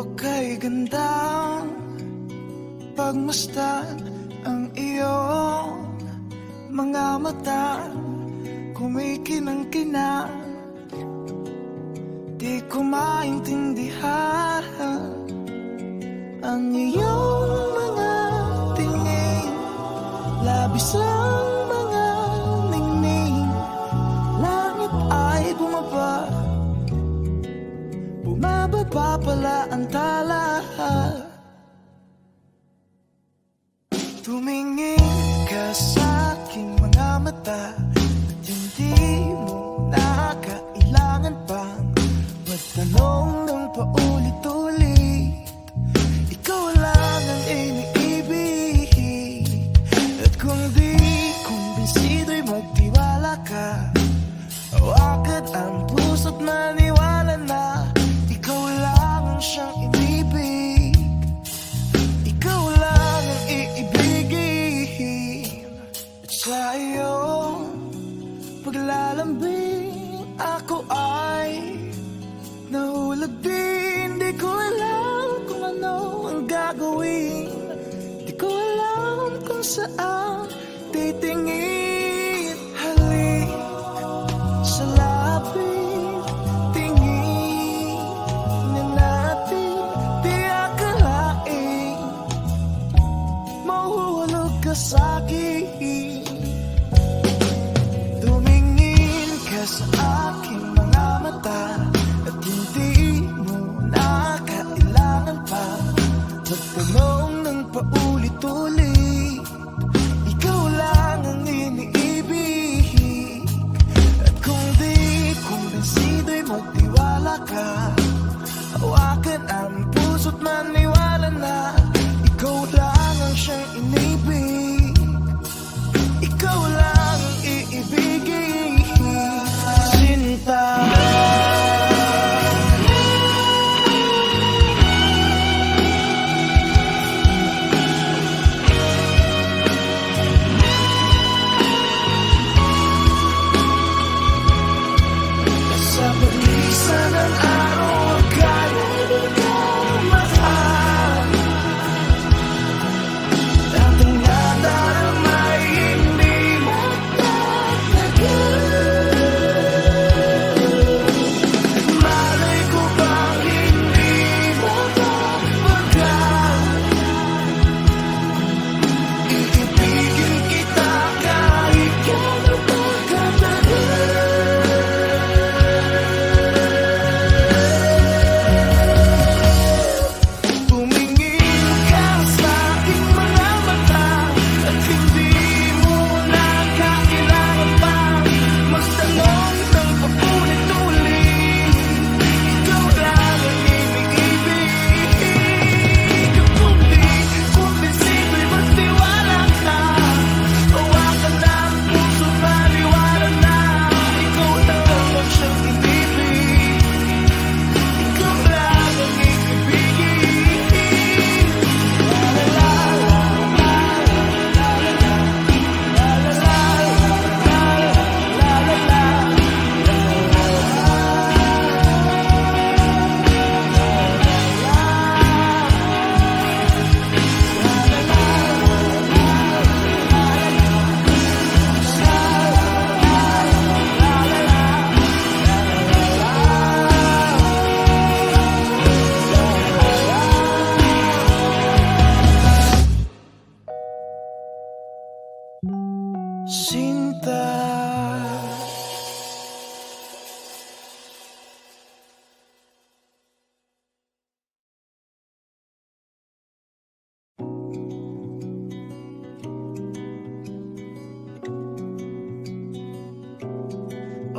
Kay ganda. Pagmasdan ang iyong mga mata Kumikinang-kina. Di ko maintindihan Ang iyong Bumababa pala ang tala Tumingin ka sa aking mga mata At hindi mo na kailangan pang Magtanong siyang inibig Ikaw ang iibigin. At paglalambing Ako ay nahulog din. Di ko alam kung ano gagawin. Di ko saan paulit-ulit Ikaw lang ang iniibig. At kung di kumbinsido'y magtiwala ka Hawakan ang puso't maniwala na Ikaw lang ang siyang inibig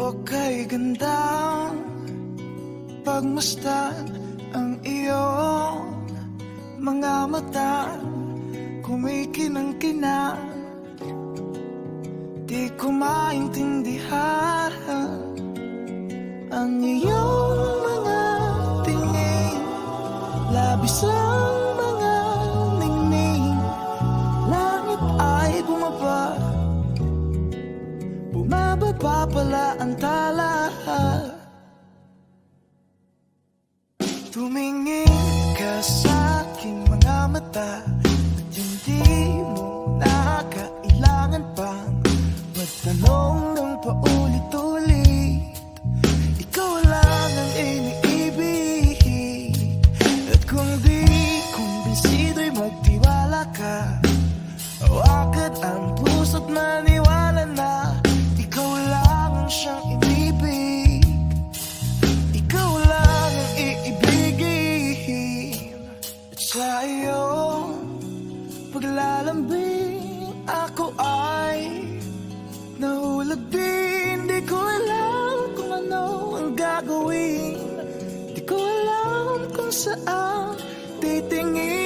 O kay ganda Pagmasdan ang iyong mga mata. Kumikinang-kina Di ko maintindihan Ang iyong pala ang tala. Tumingin ka sa aking mga mata. gagawin? Di ko alam kung saan titingin.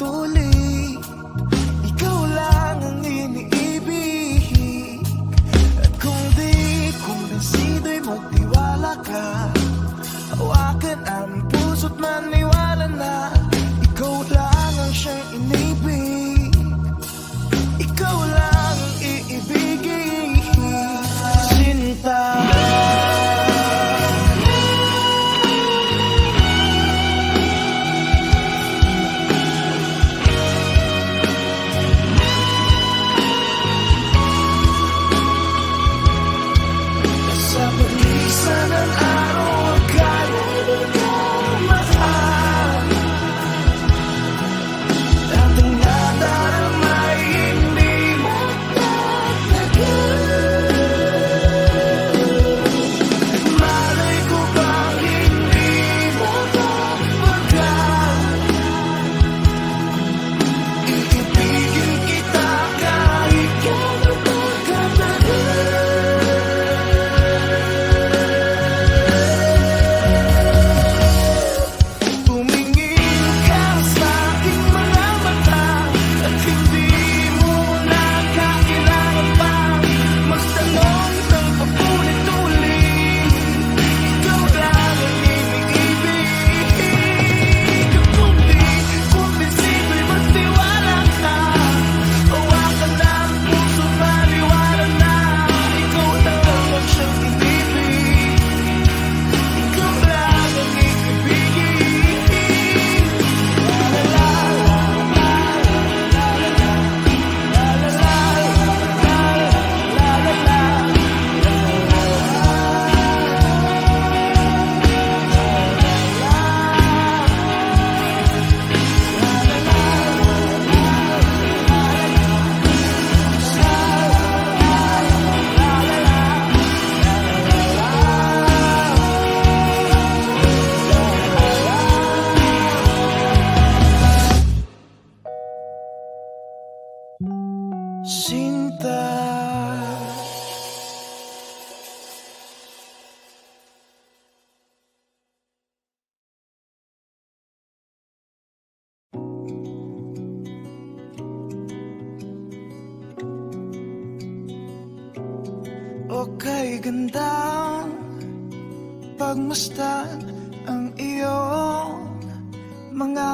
tuloy Ikaw lang ang iniibig. At kung di kumbensido'y magtiwala ka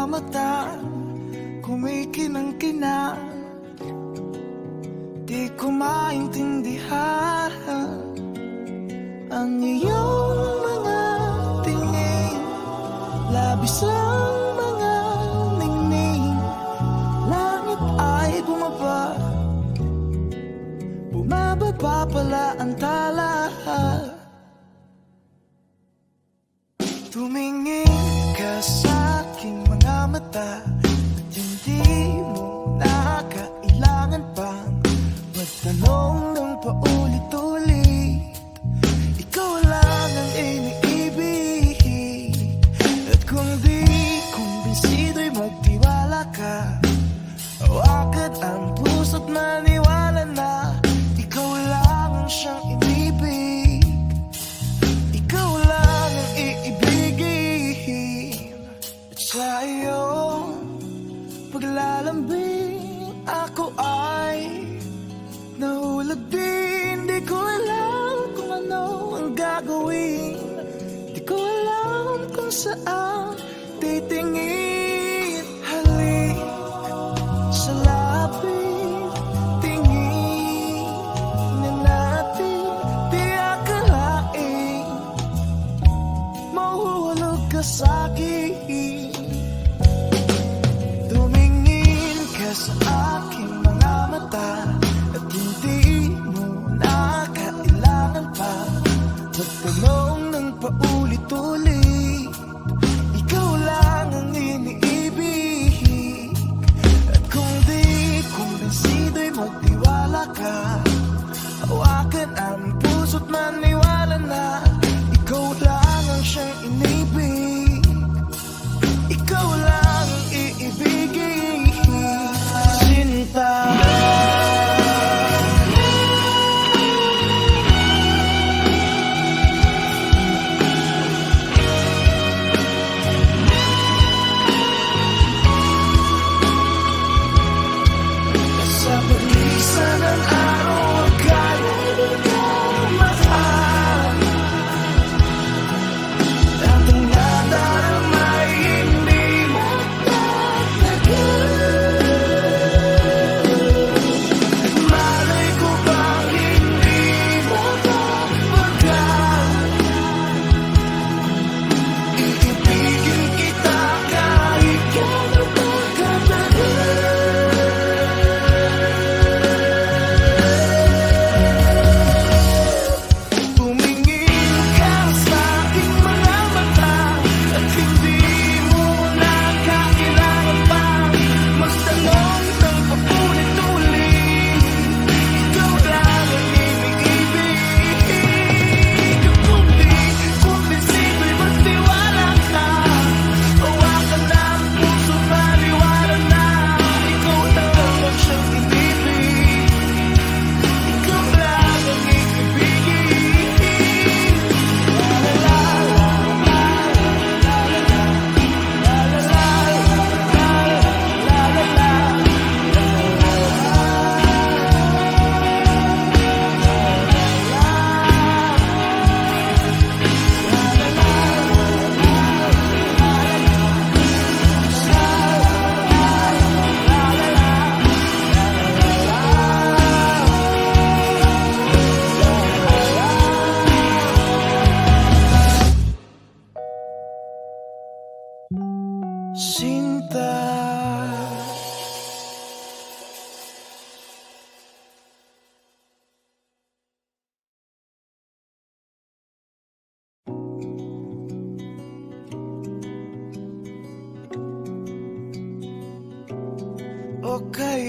mata Kumikinang-kina. Di ko maintindihan Ang iyong mga tingin. Labis ang mga ningning. Langit ay bumaba. Bumababa pala ang tala. Tumingin kita At hindi mo na kailangan pang Magtanong ng paulit-ulit. Ikaw lang ang iniibig. At kung di kumbinsido'y magtiwala ka Hawakan ang puso't maniwala na Ikaw lang ang siyang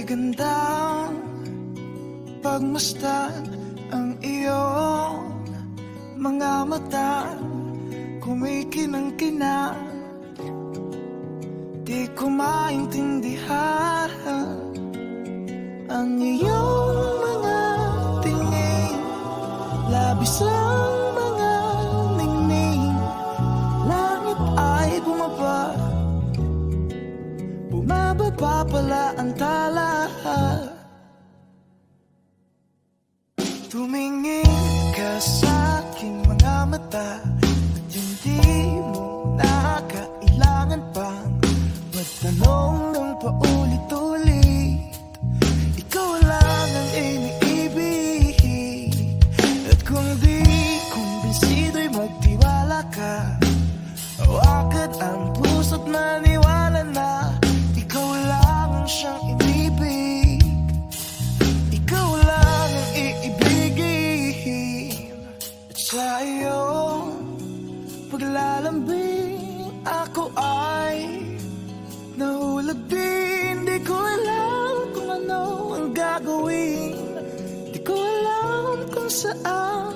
Magandang pagmasta ang iyong mga mata. Kumikinang-kina. Di ko maintindihan ang iyong bata At hindi mo na kailangan pang Magtanong ng paulit-ulit. Ikaw lang ang iniibig At kung di kumbinsido'y magtiwala ka Hawakan ang puso't maniwala na Ikaw lang ang siyang iniibig. answer out.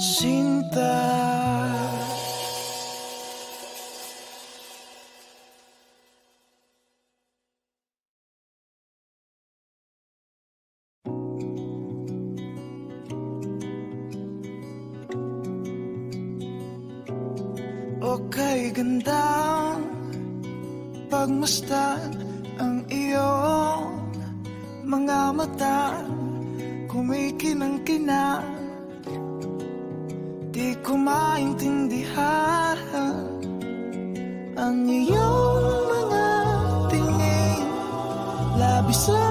cinta Okay, gandang pagmastan ang iyong mga mata. Kumikinang kinang ko maintindihan Ang iyong mga tingin Labis lang.